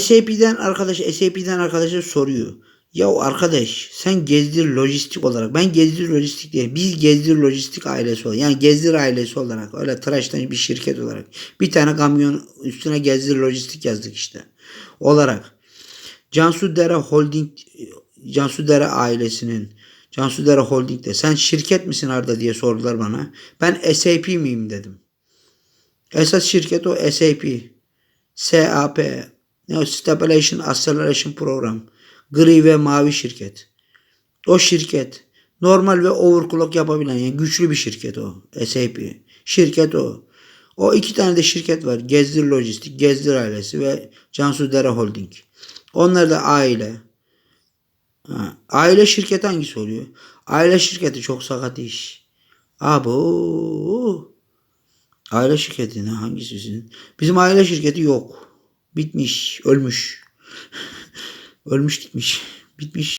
SAP'den arkadaş SAP'den arkadaşa soruyor. Ya arkadaş sen Gezdir Lojistik olarak ben Gezdir Lojistik değil biz Gezdir Lojistik ailesi olarak yani Gezdir ailesi olarak öyle tıraştan bir şirket olarak bir tane kamyon üstüne Gezdir Lojistik yazdık işte olarak Cansu Dere Holding Cansu Dere ailesinin Cansu Dere Holding'de sen şirket misin Arda diye sordular bana. Ben SAP miyim dedim. Esas şirket o SAP. SAP. Stabilization Acceleration Program. Gri ve mavi şirket. O şirket. Normal ve overclock yapabilen yani güçlü bir şirket o. SAP. Şirket o. O iki tane de şirket var. Gezdir Lojistik, Gezdir ailesi ve Cansu Dere Holding. Onlar da aile. Ha, aile şirketi hangisi oluyor? Aile şirketi çok sakat iş. Abo. Aile şirketi ne hangisi sizin? Bizim aile şirketi yok. Bitmiş, ölmüş. ölmüş gitmiş. Bitmiş.